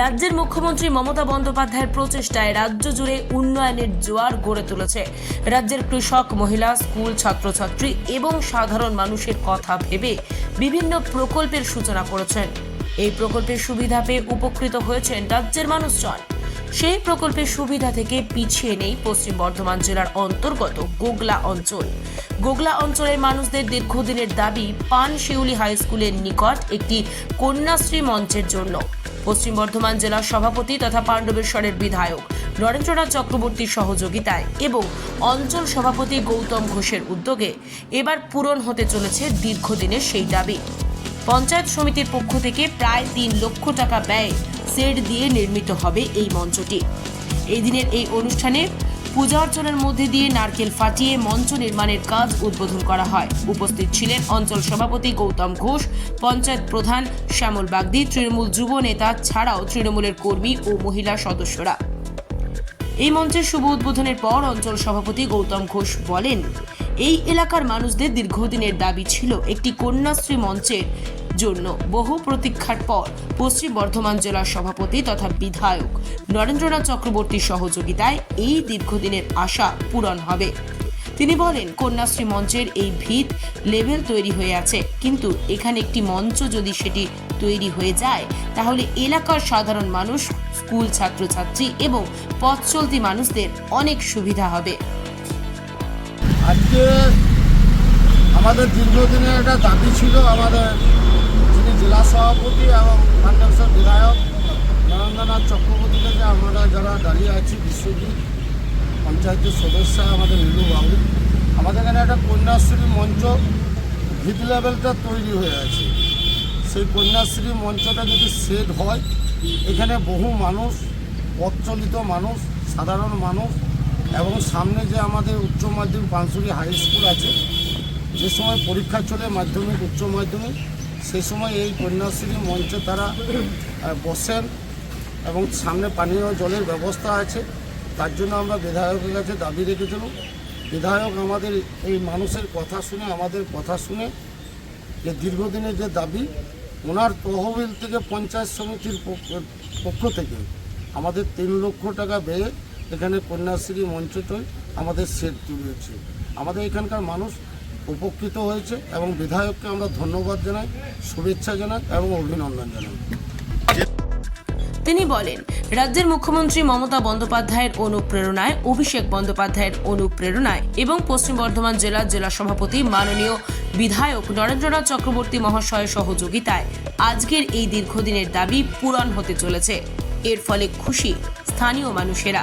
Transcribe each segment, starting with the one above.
রাজ্যের মুখ্যমন্ত্রী মমতা বন্দ্যোপাধ্যায়ের প্রচেষ্টায় রাজ্য জুড়ে উন্নয়নের জোয়ার গড়ে তুলেছে। রাজ্যের কৃষক, মহিলা, স্কুল, ছাত্রছাত্রী এবং সাধারণ মানুষের কথা ভেবে বিভিন্ন প্রকল্পের সূচনা করেছেন। এই প্রকল্পের সুবিধা পেয়ে উপকৃত হয়েছেন রাজ্যের মানুষজন। সেই প্রকল্পের সুবিধা থেকে পিছিয়ে নেই পশ্চিম বর্ধমান জেলার অন্তর্গত গোগলা অঞ্চল। গোগলা অঞ্চলের মানুষদের দীর্ঘদিনের দাবি পান শিউলি হাই স্কুলের নিকট একটি কন্যাশ্রী মঞ্চের জন্য। পশ্চিম বর্ধমান জেলার সভাপতি তথা পাণ্ডবেশ্বরের বিধায়ক নরেন্দ্রনাথ চক্রবর্তীর সহযোগিতায় এবং অঞ্চল সভাপতি গৌতম ঘোষের উদ্যোগে এবার পূরণ হতে চলেছে দীর্ঘদিনের সেই দাবি। পঞ্চায়েত সমিতির পক্ষ থেকে প্রায় তিন লক্ষ টাকা ব্যয় সেট দিয়ে নির্মিত হবে এই মঞ্চটি। এই দিনের এই অনুষ্ঠানে পূজা অর্চনার মধ্যে দিয়ে নারকেল ফাটিয়ে মঞ্চ নির্মাণের কাজ উদ্বোধন করা হয়। উপস্থিত ছিলেন অঞ্চল সভাপতি গৌতম ঘোষ, পঞ্চায়েত প্রধান শ্যামল বাগদি, তৃণমূল যুব নেতা ছাড়াও তৃণমূলের কর্মী ও মহিলা সদস্যরা। এই মঞ্চের শুভ উদ্বোধনের পর অঞ্চল সভাপতি গৌতম ঘোষ বলেন, এই এলাকার মানুষদের দীর্ঘদিনের দাবি ছিল একটি কন্যাশ্রী মঞ্চের জন্য বহু প্রতীক্ষার পর পশ্চিম বর্ধমান জেলার সভাপতি তথা বিধায়ক নরেন্দ্রনাথ চক্রবর্তীর সহযোগিতায় এই দীর্ঘদিনের আশা পূরণ হবে। তিনি বলেন, কন্যাশ্রী মঞ্চের এই ভিত লেভেল তৈরি হয়ে আছে, কিন্তু এখানে একটি মঞ্চ যদি সেটি তৈরি হয়ে যায়, তাহলে এলাকার সাধারণ মানুষ, স্কুল ছাত্রছাত্রী এবং পথ চলতি মানুষদের অনেক সুবিধা হবে। আজকে আমাদের দীর্ঘদিনের একটা দাবি ছিল আমাদের সভাপতি এবং পাণ্ডবেশ্বর বিধায়ক নরেন্দ্রনাথ চক্রবর্তীকে যে আমরা যারা দাঁড়িয়ে আছি বিশ্বজিৎ পঞ্চায়েতের সদস্য আমাদের নীলু বাবু, আমাদের এখানে একটা কন্যাশ্রী মঞ্চ ভিত লেভেলটা তৈরি হয়ে আছে। সেই কন্যাশ্রী মঞ্চটা যদি সেট হয়, এখানে বহু মানুষ, প্রচলিত মানুষ, সাধারণ মানুষ এবং সামনে যে আমাদের উচ্চ মাধ্যমিক পানসুরি হাই স্কুল আছে, যে সময় পরীক্ষা চলে মাধ্যমিক, উচ্চ মাধ্যমিক সেই সময় এই কন্যাশ্রী মঞ্চে তারা বসেন এবং সামনে পানীয় জলের ব্যবস্থা আছে। তার জন্য আমরা বিধায়কের কাছে দাবি রেখেছিলাম। বিধায়ক আমাদের এই মানুষের কথা শুনে, আমাদের কথা শুনে যে দীর্ঘদিনের যে দাবি, ওনার তহবিল থেকে পঞ্চায়েত সমিতির পক্ষ- থেকে আমাদের তিন লক্ষ টাকা ব্যয়ে এখানে কন্যাশ্রী মঞ্চটাই আমাদের সেট তুলেছে। আমাদের এখানকার মানুষ উপকৃত হয়েছে এবং বিধায়ককে আমরা ধন্যবাদ জানাই, শুভেচ্ছা জানাই এবং অভিনন্দন জানাই। তিনি বলেন, রাজ্যের মুখ্যমন্ত্রী মমতা বন্দ্যোপাধ্যায়ের অনুপ্রেরণায়, অভিষেক বন্দ্যোপাধ্যায়ের অনুপ্রেরণায় এবং পশ্চিম বর্ধমান জেলার জেলা সভাপতি মাননীয় বিধায়ক নরেন্দ্রনাথ চক্রবর্তী মহাশয়ের সহযোগিতায় আজকের এই দীর্ঘদিনের দাবি পূরণ হতে চলেছে। এর ফলে খুশি স্থানীয় মানুষেরা।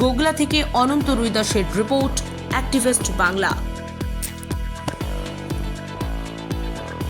গোগলা থেকে অনন্ত রুইদাসের রিপোর্ট অ্যাক্টিভিস্ট বাংলা